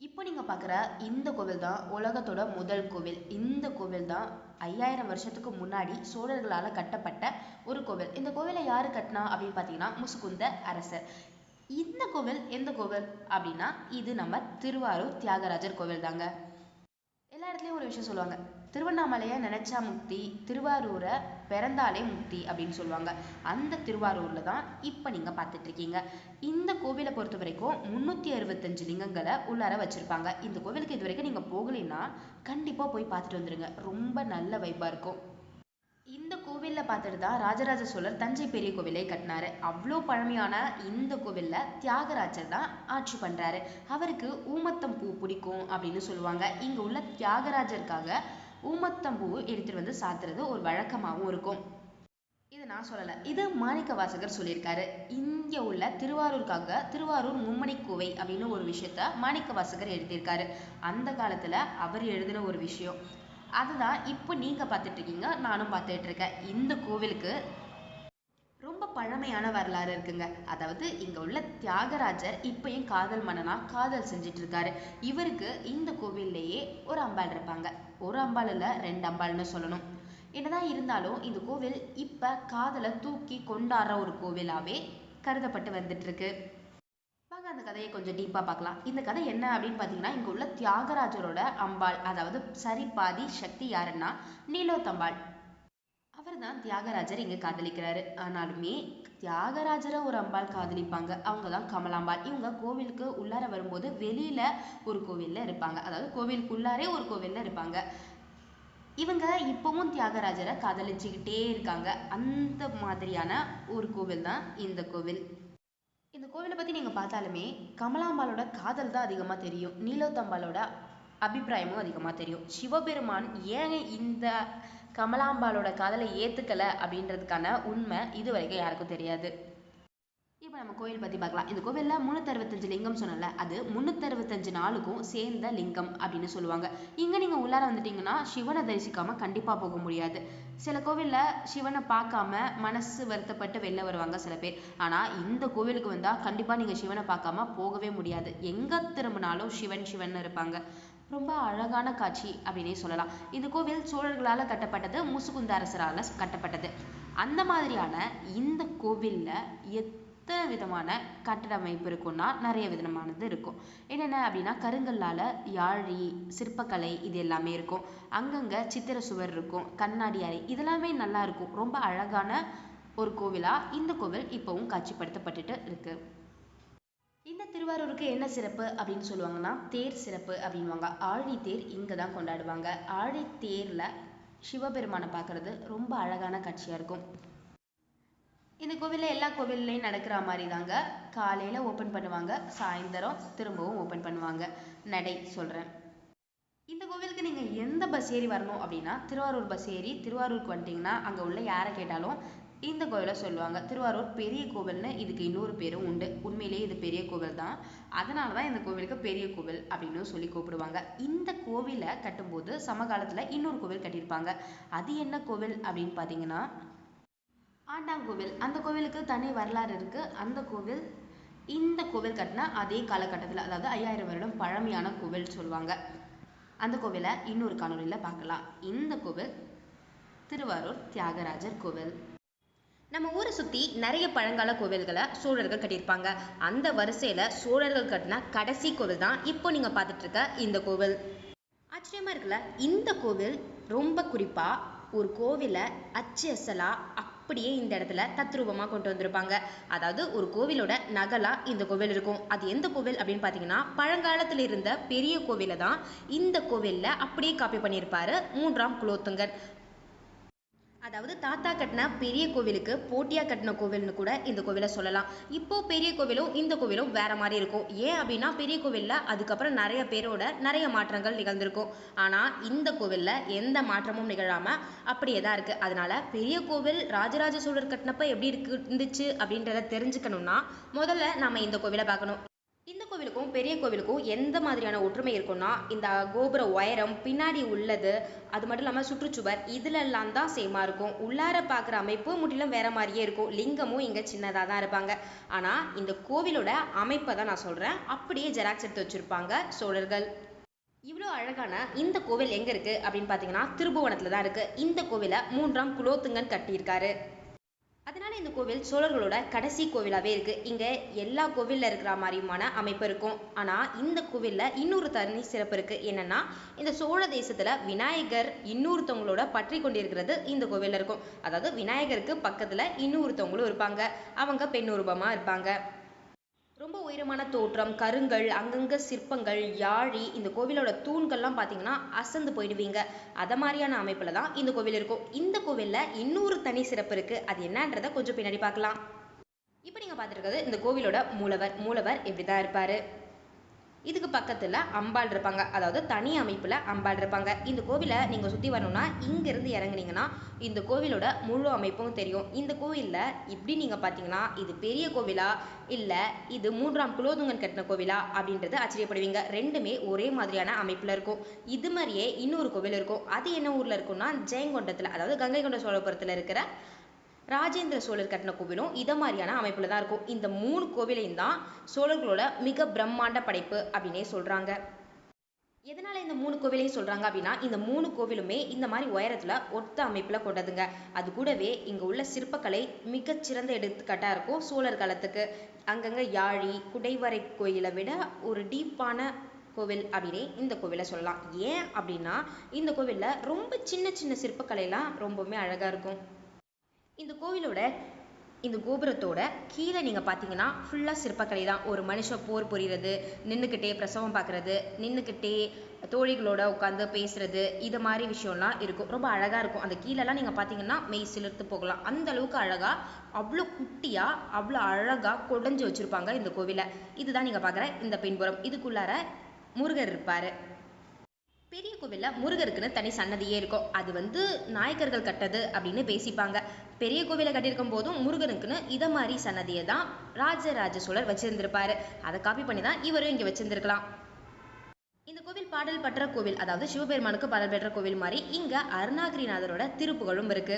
இப்போ நீங்கள் பார்க்குற இந்த கோவில் தான் உலகத்தோட முதல் கோவில். இந்த கோவில் தான் ஐயாயிரம் வருஷத்துக்கு முன்னாடி சோழர்களால் கட்டப்பட்ட ஒரு கோவில். இந்த கோவிலை யார் கட்டினா அப்படின்னு பார்த்தீங்கன்னா முசுகுந்த அரசர். இந்த கோவில் எந்த கோவில் அப்படின்னா இது நம்ம திருவாரூர் தியாகராஜர் கோவில் தாங்க எல்லா இடத்துலையும் ஒரு விஷயம் சொல்லுவாங்க. திருவண்ணாமலையை நினைச்சா முக்தி திருவாரூரை பிறந்தாலே முக்தி அப்படின்னு சொல்லுவாங்க. அந்த திருவாரூரில் தான் இப்போ நீங்க பார்த்துட்டு இருக்கீங்க. இந்த கோவிலை பொறுத்த வரைக்கும் முன்னூத்தி அறுபத்தஞ்சு லிங்கங்களை உள்ளார வச்சிருப்பாங்க. இந்த கோவிலுக்கு இது வரைக்கும் நீங்க போகலைன்னா கண்டிப்பா போய் பார்த்துட்டு வந்துருங்க. ரொம்ப நல்ல வைப்பாக இருக்கும். இந்த கோவில்ல பார்த்துட்டு தான் ராஜராஜ சோழர் தஞ்சை பெரிய கோவிலை கட்டினாரு. அவ்வளோ பழமையான இந்த கோவில்ல தியாகராஜர் தான் ஆட்சி பண்றாரு. அவருக்கு ஊமத்தம் பூ பிடிக்கும் அப்படின்னு சொல்லுவாங்க. இங்க உள்ள தியாகராஜருக்காக ஊமத்தம்பூ எடுத்துட்டு வந்து சாத்துறது ஒரு வழக்கமாகவும் இருக்கும். இது நான் சொல்லலை. இது மாணிக்க வாசகர் சொல்லியிருக்காரு. இங்கே உள்ள திருவாரூருக்காக திருவாரூர் மும்மணி கோவை அப்படின்னு ஒரு விஷயத்த மாணிக்க வாசகர் எழுதியிருக்காரு. அந்த காலத்துல அவர் எழுதின ஒரு விஷயம். அதுதான் இப்போ நீங்க பார்த்துட்டு இருக்கீங்க நானும் பார்த்துட்டு இருக்கேன். இந்த கோவிலுக்கு ரொம்ப பழமையான வரலாறு இருக்குங்க. அதாவது இங்க உள்ள தியாகராஜர் இப்பயும் காதல் மன்னனா காதல் செஞ்சுட்டு இருக்காரு இவருக்கு இந்த கோவில்லையே ஒரு அம்பாள் இருப்பாங்க. ஒரு அம்பாள் இல்ல ரெண்டு அம்பாள்னு சொல்லணும். என்னதான் இருந்தாலும் இந்த கோவில் இப்ப காதலை தூக்கி கொண்டாடுற ஒரு கோவிலாவே கருதப்பட்டு வந்துட்டு இருக்கு வாங்க அந்த கதையை கொஞ்சம் டீப்பா பார்க்கலாம். இந்த கதை என்ன அப்படின்னு பார்த்தீங்கன்னா இங்க உள்ள தியாகராஜரோட அம்பாள் அதாவது சரி பாதி சக்தி யாருன்னா நீலோத்தம்பாள். தான் தியாகராஜர் இங்கே காதலிக்கிறாரு. ஆனாலுமே தியாகராஜரை ஒரு அம்பாள் காதலிப்பாங்க. அவங்க தான் கமலாம்பாள். இவங்க கோவிலுக்கு உள்ளார வரும்போது வெளியில ஒரு கோவில்ல இருப்பாங்க. அதாவது கோவிலுக்குள்ளாரே ஒரு கோவில்ல இருப்பாங்க. இவங்க இப்பவும் தியாகராஜரை காதலிச்சுக்கிட்டே இருக்காங்க. அந்த மாதிரியான ஒரு கோவில் தான் இந்த கோவில். இந்த கோவிலை பற்றி நீங்கள் பார்த்தாலுமே கமலாம்பாளோட காதல் தான் அதிகமாக தெரியும். நீலோத்தம்பாளோட அபிப்பிராயமும் அதிகமா தெரியும். சிவபெருமான் ஏன் இந்த கமலாம்பாளோட காதலை ஏற்றுக்கலை அப்படின்றதுக்கான உண்மை இது வரைக்கும் யாருக்கும் தெரியாது. இப்போ நம்ம கோயில் பற்றி பார்க்கலாம். இந்த கோவில்ல முந்நூற்றறுபத்தஞ்சு லிங்கம் சொன்னல அது முந்நூற்றறுபத்தஞ்சு நாளுக்கும் சேர்ந்த லிங்கம் அப்படின்னு சொல்லுவாங்க. இங்கே நீங்க உள்ளார வந்துட்டீங்கன்னா சிவனை தரிசிக்காமல் கண்டிப்பாக போக முடியாது. சில கோவில்ல சிவனை பார்க்காம மனசு வருத்தப்பட்டு வெளில வருவாங்க சில பேர். ஆனால் இந்த கோவிலுக்கு வந்தால் கண்டிப்பாக நீங்கள் சிவனை பார்க்காம போகவே முடியாது. எங்கே திரும்பினாலும் சிவன் சிவன் இருப்பாங்க. ரொம்ப அழகான காட்சி அப்படின்னே சொல்லலாம். இந்த கோவில் சோழர்களால் கட்டப்பட்டது முசுகுந்த அரசரால் கட்டப்பட்டது. அந்த மாதிரியான இந்த கோவிலில் எத்தனை விதமான கட்டடமைப்பு இருக்கும்னா நிறைய விதமானது இருக்கும். என்னென்ன அப்படின்னா கருங்கல்லால் யாழி சிற்பக்கலை இது எல்லாமே இருக்கும். அங்கங்கே சித்திர சுவர் இருக்கும் கண்ணாடி அறை இதெல்லாமே நல்லா இருக்கும். ரொம்ப அழகான ஒரு கோவிலாக இந்த கோவில் இப்போவும் காட்சிப்படுத்தப்பட்டுட்டு இருக்குது இந்த திருவாரூருக்கு என்ன சிறப்பு அப்படின்னு சொல்லுவாங்கன்னா தேர் சிறப்பு அப்படின்வாங்க ஆழி தேர் இங்க தான் கொண்டாடுவாங்க. ஆழி தேர்ல சிவபெருமானை பார்க்கிறது ரொம்ப அழகான காட்சியா இருக்கும். இந்த கோவில்ல எல்லா கோவில்லையும் நடக்கிற மாதிரி தாங்க காலையில ஓபன் பண்ணுவாங்க. சாயந்தரம் திரும்பவும் ஓப்பன் பண்ணுவாங்க. நடை சொல்றேன். இந்த கோவிலுக்கு நீங்க எந்த பஸ் ஏறி வரணும் அப்படின்னா திருவாரூர் பஸ் ஏறி திருவாரூருக்கு வந்துட்டீங்கன்னா அங்க உள்ள யாரை கேட்டாலும் இந்த கோவிலை சொல்லுவாங்க திருவாரூர் பெரிய கோவில்னு இதுக்கு இன்னொரு பேரும் உண்டு. உண்மையிலேயே இது பெரிய கோவில் தான் அதனால தான் இந்த கோவிலுக்கு பெரிய கோவில் அப்படின்னு சொல்லி கூப்பிடுவாங்க. இந்த கோவிலை கட்டும்போது சமகாலத்துல இன்னொரு கோவில் கட்டியிருப்பாங்க. அது என்ன கோவில் அப்படின்னு பார்த்தீங்கன்னா ஆண்டாங்கோவில் அந்த கோவிலுக்கு தனி வரலாறு இருக்கு. அந்த கோவில் இந்த கோவில் கட்டினா அதே காலகட்டத்தில் அதாவது ஐயாயிரம் வருடம் பழமையான கோவில் சொல்லுவாங்க. அந்த கோவிலை இன்னொரு காணொலியில் பார்க்கலாம். இந்த கோவில் திருவாரூர் தியாகராஜர் கோவில். நம்ம ஊரை சுற்றி நிறைய பழங்கால கோவில்களை சோழர்கள் கட்டியிருப்பாங்க. அந்த வரிசையில் சோழர்கள் கட்டின கடைசி கோவில் தான் இப்போ நீங்கள் பார்த்துட்ருக்க இந்த கோவில். ஆச்சரியமாக இருக்குல்ல? இந்த கோவில் ரொம்ப குறிப்பாக ஒரு கோவிலை அச்சு அசலாக அப்படியே இந்த இடத்துல தத்ரூபமாக கொண்டு வந்திருப்பாங்க. அதாவது ஒரு கோவிலோட நகலாக இந்த கோவில் இருக்கும். அது எந்த கோவில் அப்படின்னு பார்த்தீங்கன்னா பழங்காலத்தில் இருந்த பெரிய கோவிலை தான் இந்த கோவிலில் அப்படியே காப்பி பண்ணியிருப்பாரு மூன்றாம் குலோத்துங்கன் அதாவது தாத்தா கட்டின பெரிய கோவிலுக்கு போட்டியாக கட்டின கோவில்னு கூட இந்த கோவிலை சொல்லலாம். இப்போ பெரிய கோவிலும் இந்த கோவிலும் வேற மாதிரி இருக்கும். ஏன் அப்படின்னா பெரிய கோவிலில் அதுக்கப்புறம் நிறைய பேரோட நிறைய மாற்றங்கள் நிகழ்ந்திருக்கும். ஆனால் இந்த கோவிலில் எந்த மாற்றமும் நிகழாமல் அப்படியே தான் இருக்குது அதனால பெரிய கோவில் ராஜராஜ சோழர் கட்டினப்ப எப்படி இருக்கு இருந்துச்சு அப்படின்றத தெரிஞ்சுக்கணும்னா முதல்ல நம்ம இந்த கோவிலை பார்க்கணும். இந்த கோவிலுக்கும் பெரிய கோவிலுக்கும் எந்த மாதிரியான ஒற்றுமை இருக்கும்னா இந்த கோபுர உயரம் பின்னாடி உள்ளது அது மட்டும் இல்லாமல் சுற்றுச்சுவர் இதுலெல்லாம் தான் சேமா இருக்கும். உள்ளார பார்க்குற அமைப்பு முற்றிலும் வேற மாதிரியே இருக்கும். லிங்கமும் இங்கே சின்னதாக தான் இருப்பாங்க. ஆனால் இந்த கோவிலோட அமைப்பை தான் நான் சொல்கிறேன் அப்படியே ஜெராக்ஸ் எடுத்து வச்சுருப்பாங்க சோழர்கள். இவ்வளோ அழகான இந்த கோவில் எங்கே இருக்குது அப்படின்னு பார்த்தீங்கன்னா திருபுவனத்தில் தான் இருக்குது இந்த கோவிலை மூன்றாம் குலோத்துங்கன் கட்டியிருக்காரு. இந்த கோவில் சோழர்களோட கடைசி கோவிலாகவே இருக்குது இங்கே எல்லா கோவிலில் இருக்கிற மாதிரியுமான அமைப்பு இருக்கும். ஆனால் இந்த கோவிலில் இன்னொரு தனி சிறப்பு இருக்குது என்னன்னா இந்த சோழ தேசத்தில் விநாயகர் இன்னொருத்தவங்களோட பற்றி கொண்டிருக்கிறது இந்த கோவிலில் இருக்கும். அதாவது விநாயகருக்கு பக்கத்தில் இன்னொருத்தவங்களும் இருப்பாங்க. அவங்க பெண் உருவமாக இருப்பாங்க. ரொம்ப உயரமான தோற்றம் கருங்கல் அங்கங்க சிற்பங்கள் யாழி இந்த கோவிலோட தூண்கள்லாம் பார்த்தீங்கன்னா அசந்து போயிடுவீங்க. அதை மாதிரியான அமைப்பில் தான் இந்த கோவில் இருக்கும். இந்த கோவிலில் இன்னொரு தனி சிறப்பு இருக்குது அது என்னன்றதை கொஞ்சம் பின்னாடி பார்க்கலாம். இப்போ நீங்கள் பார்த்துருக்கிறது இந்த கோவிலோட மூலவர். மூலவர் இப்படிதான் இருப்பார்? இதுக்கு பக்கத்தில் அம்பாள் இருப்பாங்க. அதாவது தனி அமைப்பில் அம்பாள் இருப்பாங்க. இந்த கோவிலை நீங்கள் சுற்றி வரணும்னா இங்கேருந்து இறங்குனீங்கன்னா இந்த கோவிலோட முழு அமைப்பும் தெரியும். இந்த கோவிலில் இப்படி நீங்கள் பார்த்தீங்கன்னா இது பெரிய கோவிலா இல்லை இது மூன்றாம் குலோதுங்கன் கட்டின கோவிலா அப்படின்றது ஆச்சரியப்படுவீங்க. ரெண்டுமே ஒரே மாதிரியான அமைப்பில் இருக்கும். இது மாதிரியே இன்னொரு கோவில் இருக்கும். அது என்ன ஊரில் இருக்கும்னா ஜெயங்கொண்டத்தில் அதாவது கங்கை கொண்ட சோழபுரத்தில் இருக்கிற ராஜேந்திர சோழர் கட்டின கோவிலும் இதை மாதிரியான அமைப்பில் தான் இருக்கும். இந்த மூணு கோவிலையும் தான் சோழர்களோட மிக பிரம்மாண்ட படைப்பு அப்படின்னே சொல்கிறாங்க எதனால் இந்த மூணு கோவிலையும் சொல்கிறாங்க அப்படின்னா இந்த மூணு கோவிலுமே இந்த மாதிரி உயரத்தில் ஒத்த அமைப்பில் கொண்டதுங்க. அது கூடவே இங்கே உள்ள சிற்பக்கலை மிகச்சிறந்த எடுத்துக்காட்டாக இருக்கும் சோழர் காலத்துக்கு. அங்கங்கே யாழி குடைவரை கோயிலை விட ஒரு டீப்பான கோவில் அப்படின்னே இந்த கோவிலை சொல்லலாம். ஏன் அப்படின்னா இந்த கோவிலில் ரொம்ப சின்ன சின்ன சிற்பக்கலையெல்லாம் ரொம்பவுமே அழகாக இருக்கும். இந்த கோவிலோட இந்த கோபுரத்தோட கீழே நீங்கள் பார்த்தீங்கன்னா ஃபுல்லாக சிற்பக்கலை தான். ஒரு மனுஷன் போர் புரிகிறது நின்றுக்கிட்டே பிரசவம் பார்க்குறது நின்றுக்கிட்டே தோழிகளோட உட்காந்து பேசுறது இது மாதிரி விஷயம்லாம் இருக்கும். ரொம்ப அழகாக இருக்கும். அந்த கீழெல்லாம் நீங்கள் பார்த்தீங்கன்னா மெய் சிலிர்த்து போகலாம். அந்த அளவுக்கு அழகாக அவ்வளோ குட்டியாக அவ்வளோ அழகாக கொடைஞ்சு வச்சுருப்பாங்க இந்த கோவிலை. இதுதான் நீங்கள் பார்க்குற இந்த பின்புறம். இதுக்குள்ளார முருகர் இருப்பார். பெரிய கோவிலில் முருகருக்குன்னு தனி சன்னதியே இருக்கும். அது வந்து நாயக்கர்கள் கட்டது அப்படின்னு பேசிப்பாங்க. பெரிய கோவிலை கட்டியிருக்கும் போதும் முருகனுக்குன்னு இதை மாதிரி சன்னதியை தான் ராஜராஜ சோழர் வச்சிருந்திருப்பாரு. அதை காப்பி பண்ணி தான் இவரும் இங்கே வச்சிருந்திருக்கலாம். இந்த கோவில் பாடல் பெற்ற கோவில் அதாவது சிவபெருமானுக்கு பாடல் பெற்ற கோவில் மாதிரி இங்கே அருணாகிரிநாதரோட திருப்புகழும் இருக்கு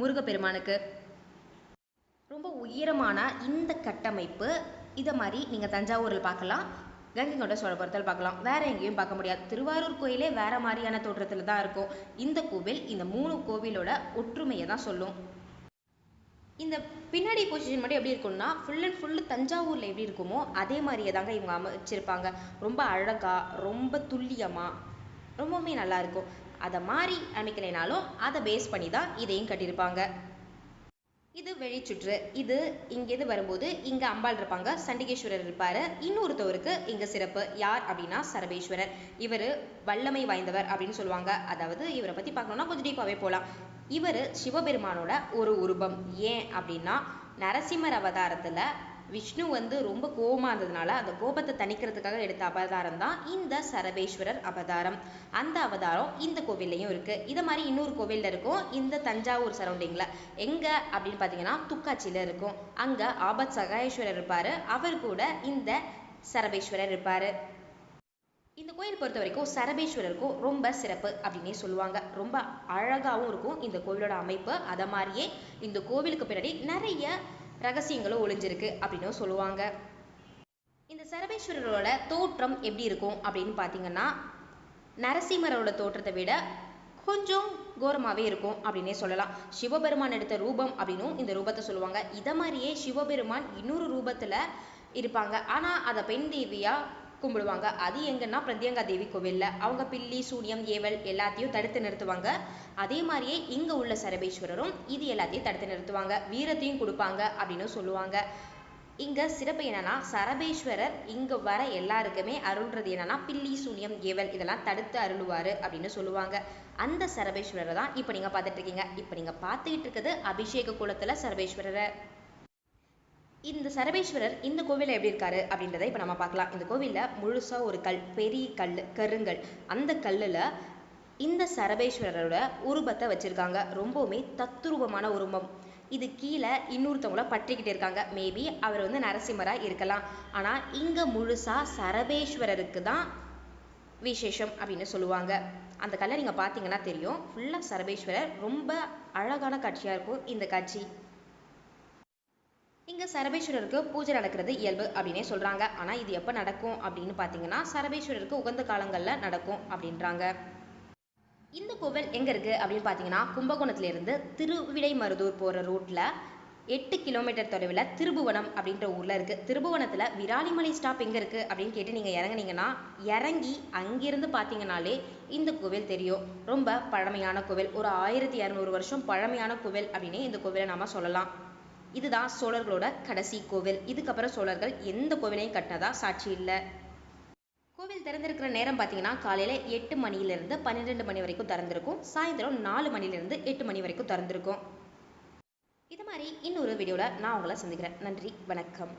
முருகப்பெருமானுக்கு. ரொம்ப உயரமான இந்த கட்டமைப்பு இதை மாதிரி நீங்கள் தஞ்சாவூரில் பார்க்கலாம். கங்கை கொண்ட சோழபுரத்தில் பார்க்கலாம். வேற எங்கேயும் பார்க்க முடியாது. திருவாரூர் கோயிலே வேற மாதிரியான தோற்றத்தில் தான் இருக்கும். இந்த கோவில் இந்த மூணு கோவிலோட ஒற்றுமையை தான் சொல்லும். இந்த பின்னாடி பொசிஷன் மட்டும் எப்படி இருக்கும்னா ஃபுல் அண்ட் ஃபுல்லு தஞ்சாவூரில் எப்படி இருக்குமோ அதே மாதிரியே தாங்க இவங்க அமைச்சிருப்பாங்க. ரொம்ப அழகாக ரொம்ப துல்லியமாக ரொம்பவுமே நல்லா இருக்கும். அதை மாதிரி அமைக்கலைனாலும் அதை பேஸ் பண்ணி தான் இதையும் கட்டியிருப்பாங்க. இது வெளிச்சுற்று. இது இங்கேருந்து வரும்போது இங்கே அம்பாள் இருப்பாங்க சண்டிகேஸ்வரர் இருப்பார். இன்னொருத்தவருக்கு இங்கே சிறப்பு. யார் அப்படின்னா சரபேஸ்வரர். இவரு வல்லமை வாய்ந்தவர் அப்படின்னு சொல்லுவாங்க. அதாவது இவரை பற்றி பார்க்கணுன்னா கொஞ்சம் டீப்பாகவே போகலாம் இவர் சிவபெருமானோட ஒரு உருவம். ஏன் அப்படின்னா நரசிம்மர் அவதாரத்தில் விஷ்ணு வந்து ரொம்ப கோபமாக இருந்ததுனால அந்த கோபத்தை தணிக்கிறதுக்காக எடுத்த அவதாரம் தான் இந்த சரபேஸ்வரர் அவதாரம். அந்த அவதாரம் இந்த கோவில்லையும் இருக்குது இதை மாதிரி இன்னொரு கோவிலில் இருக்கும். இந்த தஞ்சாவூர் சரௌண்டிங்கில் எங்கே அப்படின்னு பார்த்தீங்கன்னா துக்காச்சியில் இருக்கும். அங்கே ஆபத் சகாயேஸ்வரர் இருப்பார். அவர் கூட இந்த சரபேஸ்வரர் இருப்பார். இந்த கோயில் பொறுத்த வரைக்கும் சரபேஸ்வரருக்கும் ரொம்ப சிறப்பு அப்படின்னே சொல்லுவாங்க. ரொம்ப அழகாகவும் இருக்கும் இந்த கோவிலோட அமைப்பு. அதை மாதிரியே இந்த கோவிலுக்கு பின்னாடி நிறைய ரகசியங்களும் ஒளிஞ்சிருக்கு அப்படின்னும் சொல்லுவாங்க. இந்த சரபேஸ்வரரோட தோற்றம் எப்படி இருக்கும் அப்படின்னு பார்த்தீங்கன்னா நரசிம்மரோட தோற்றத்தை விட கொஞ்சம் கோரமாகவே இருக்கும் அப்படின்னே சொல்லலாம். சிவபெருமான் எடுத்த ரூபம் அப்படின்னும் இந்த ரூபத்தை சொல்லுவாங்க. இதை மாதிரியே சிவபெருமான் இன்னொரு ரூபத்தில் இருப்பாங்க. ஆனால் அதை பெண் தேவியாக கும்பிடுவாங்க. அது எங்கன்னா பிரத்யங்கா தேவி கோவிலில். அவங்க பில்லி சூனியம் ஏவல் எல்லாத்தையும் தடுத்து நிறுத்துவாங்க. அதே மாதிரியே இங்கே உள்ள சரபேஸ்வரரும் இது எல்லாத்தையும் தடுத்து நிறுத்துவாங்க. வீரத்தையும் கொடுப்பாங்க அப்படின்னு சொல்லுவாங்க. இங்கே சிறப்பு என்னன்னா சரபேஸ்வரர் இங்கே வர எல்லாருக்குமே அருள்றது என்னன்னா பில்லி சூனியம் ஏவல் இதெல்லாம் தடுத்து அருள்வார் அப்படின்னு சொல்லுவாங்க. அந்த சரபேஸ்வரரை தான் இப்போ நீங்கள் பார்த்துட்டு இருக்கீங்க. இப்போ நீங்கள் பார்த்துக்கிட்டு இருக்கிறது அபிஷேக குளத்தில் சரபேஸ்வரரை. இந்த சரபேஸ்வரர் இந்த கோவிலில் எப்படி இருக்காரு அப்படின்றத இப்போ நம்ம பார்க்கலாம். இந்த கோவிலில் முழுசாக ஒரு கல் பெரிய கல் கருங்கல். அந்த கல்லில் இந்த சரபேஸ்வரரோட உருவத்தை வச்சுருக்காங்க. ரொம்பவுமே தத்துரூபமான உருவம். இது கீழே இன்னொருத்தவங்கள பற்றிக்கிட்டு இருக்காங்க. மேபி அவர் வந்து நரசிம்மராக இருக்கலாம். ஆனால் இங்கே முழுசாக சரபேஸ்வரருக்கு தான் விசேஷம் அப்படின்னு சொல்லுவாங்க. அந்த கல்லை நீங்கள் பார்த்தீங்கன்னா தெரியும். ஃபுல்லாக சரபேஸ்வரர் ரொம்ப அழகான காட்சியாக இருக்கும் இந்த காட்சி. இங்கே சரபேஸ்வரருக்கு பூஜை நடக்கிறது இயல்பு அப்படின்னே சொல்கிறாங்க ஆனால் இது எப்போ நடக்கும் அப்படின்னு பார்த்தீங்கன்னா சரபேஸ்வரருக்கு உகந்த காலங்களில் நடக்கும் அப்படின்றாங்க. இந்த கோவில் எங்கே இருக்குது அப்படின்னு பார்த்தீங்கன்னா கும்பகோணத்துலேருந்து திருவிடைமருதூர் போகிற ரூட்டில் எட்டு கிலோமீட்டர் தொலைவில் திருபுவனம் அப்படின்ற ஊரில் இருக்குது திருபுவனத்தில் விராலிமலை ஸ்டாப் எங்கே இருக்குது அப்படின்னு கேட்டு நீங்கள் இறங்குனீங்கன்னா இறங்கி அங்கிருந்து பார்த்தீங்கனாலே இந்த கோவில் தெரியும். ரொம்ப பழமையான கோவில். ஒரு ஆயிரத்தி இரநூறு வருஷம் பழமையான கோவில் அப்படின்னே இந்த கோவிலை நாம் சொல்லலாம். இதுதான் சோழர்களோட கடைசி கோவில். இதுக்கப்புறம் சோழர்கள் எந்த கோவிலையும் கட்டினதா சாட்சி இல்லை. கோவில் திறந்திருக்கிற நேரம் பார்த்தீங்கன்னா காலையில் எட்டு மணியிலிருந்து பன்னிரெண்டு மணி வரைக்கும் திறந்திருக்கும். சாயந்தரம் நாலு மணிலிருந்து எட்டு மணி வரைக்கும் திறந்திருக்கும். இது மாதிரி இன்னொரு வீடியோவில் நான் உங்களை சந்திக்கிறேன். நன்றி வணக்கம்.